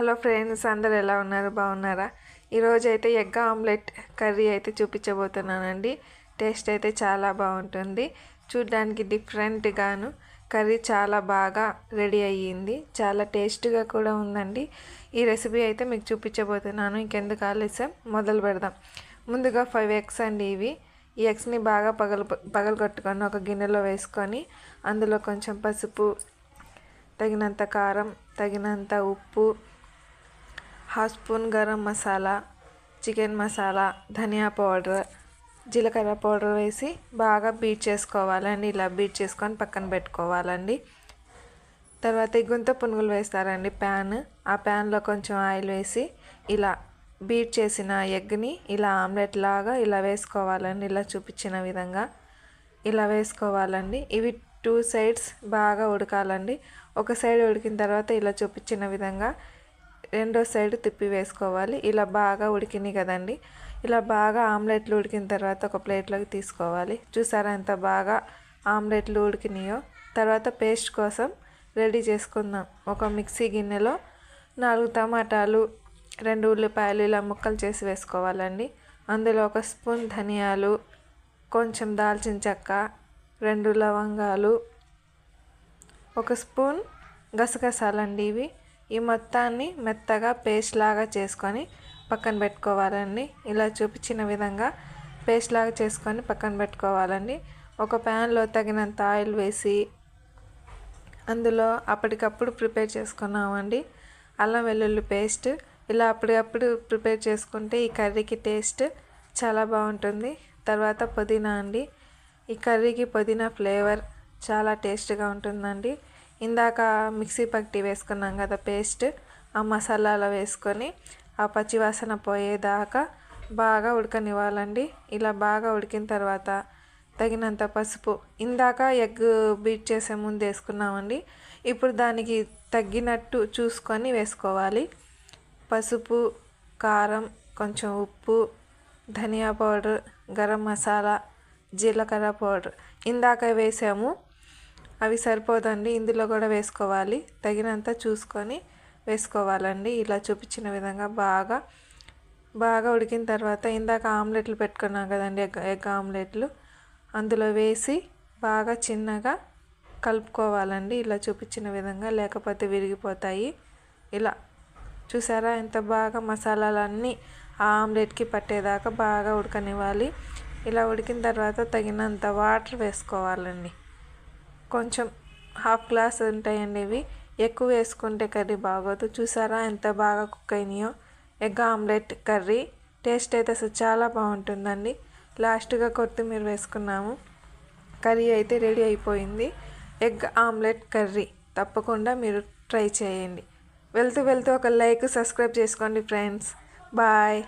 Hello friends అందరు ఎలా ఉన్నారు? బాగున్నారా? ఈరోజు అయితే ఎగ్ ఆమ్లెట్ కర్రీ అయితే చూపించబోతున్నానండి. టేస్ట్ అయితే చాలా బాగుంటుంది. చూడ్డానికి డిఫరెంట్గాను కర్రీ చాలా బాగా రెడీ అయ్యింది. చాలా టేస్ట్గా కూడా ఉందండి. ఈ రెసిపీ అయితే మీకు చూపించబోతున్నాను. ఇంకెందుకు ఆలస్యం? మొదలు పెడదాం. ముందుగా ఫైవ్ ఎగ్స్ అండి ఇవి. ఈ ఎగ్స్ని బాగా పగలు పగలగొట్టుకొని ఒక గిన్నెలో వేసుకొని అందులో కొంచెం పసుపు తగినంత కారం తగినంత ఉప్పు half spoon garam masala chicken masala ధనియా పౌడర్ జీలకర్ర పౌడర్ వేసి బాగా బీట్ చేసుకోవాలండి. ఇలా బీట్ చేసుకొని పక్కన పెట్టుకోవాలండి. తర్వాత గుంత పునుగులు వేస్తారండి ప్యాన్. ఆ ప్యాన్లో కొంచెం ఆయిల్ వేసి ఇలా బీట్ చేసిన ఎగ్ని ఇలా ఆమ్లెట్ లాగా ఇలా వేసుకోవాలండి. ఇలా చూపించిన విధంగా ఇలా వేసుకోవాలండి. ఇవి టూ సైడ్స్ బాగా ఉడకాలండి. ఒక సైడ్ ఉడికిన తర్వాత ఇలా చూపించిన విధంగా రెండో సైడ్ తిప్పి వేసుకోవాలి. ఇలా బాగా ఉడికినాయి కదండి. ఇలా బాగా ఆమ్లెట్లు ఉడికిన తర్వాత ఒక ప్లేట్లోకి తీసుకోవాలి. చూసారా ఎంత బాగా ఆమ్లెట్లు ఉడికినాయో. తర్వాత పేస్ట్ కోసం రెడీ చేసుకుందాం. ఒక మిక్సీ గిన్నెలో నాలుగు టమాటాలు రెండు ఉల్లిపాయలు ఇలా ముక్కలు చేసి వేసుకోవాలండి. అందులో ఒక స్పూన్ ధనియాలు కొంచెం దాల్చిన చెక్క రెండు లవంగాలు ఒక స్పూన్ గసగసాలండి ఇవి. ఈ మొత్తాన్ని మెత్తగా పేస్ట్ లాగా చేసుకొని పక్కన పెట్టుకోవాలండి. ఇలా చూపించిన విధంగా పేస్ట్ లాగా చేసుకొని పక్కన పెట్టుకోవాలండి. ఒక ప్యాన్లో తగినంత ఆయిల్ వేసి అందులో అప్పటికప్పుడు ప్రిపేర్ చేసుకున్నామండి. అల్లం వెల్లుల్లి పేస్ట్ ఇలా అప్పటికప్పుడు ప్రిపేర్ చేసుకుంటే ఈ కర్రీకి టేస్ట్ చాలా బాగుంటుంది. తర్వాత పుదీనా అండి. ఈ కర్రీకి పుదీనా ఫ్లేవర్ చాలా టేస్ట్గా ఉంటుందండి. ఇందాక మిక్సీ పట్టి వేసుకున్నాం కదా పేస్ట్ ఆ మసాలాలో వేసుకొని ఆ పచ్చివాసన పోయేదాకా బాగా ఉడకనివ్వాలండి. ఇలా బాగా ఉడికిన తర్వాత తగినంత పసుపు ఇందాక ఎగ్ బీట్ చేసే ముందు వేసుకున్నామండి. ఇప్పుడు దానికి తగ్గినట్టు చూసుకొని వేసుకోవాలి. పసుపు కారం కొంచెం ఉప్పు ధనియా పౌడర్ గరం మసాలా జీలకర్ర పౌడర్. ఇందాక వేసాము అవి సరిపోదండి. ఇందులో కూడా వేసుకోవాలి. తగినంత చూసుకొని వేసుకోవాలండి. ఇలా చూపించిన విధంగా బాగా బాగా ఉడికిన తర్వాత ఇందాక ఆమ్లెట్లు పెట్టుకున్నాం కదండి ఎగ్ ఎగ్ ఆమ్లెట్లు. అందులో వేసి బాగా చిన్నగా కలుపుకోవాలండి. ఇలా చూపించిన విధంగా లేకపోతే విరిగిపోతాయి. ఇలా చూసారా? ఎంత బాగా మసాలాలన్నీ ఆ ఆమ్లెట్కి పట్టేదాకా బాగా ఉడకనివ్వాలి. ఇలా ఉడికిన తర్వాత తగినంత వాటర్ వేసుకోవాలండి. కొంచెం హాఫ్ గ్లాస్ ఉంటాయండి ఇవి. ఎక్కువ వేసుకుంటే కర్రీ బాగోదు. చూసారా ఎంత బాగా cook అయినాయో? Egg omelette curry. Taste అయితే అసలు చాలా బాగుంటుందండి. లాస్ట్గా కొత్తిమీర వేసుకున్నాము. కర్రీ అయితే రెడీ అయిపోయింది. Egg omelette curry. తప్పకుండా మీరు ట్రై చేయండి. వెళ్తూ వెళ్తూ ఒక లైక్ సబ్స్క్రైబ్ చేసుకోండి ఫ్రెండ్స్. బాయ్.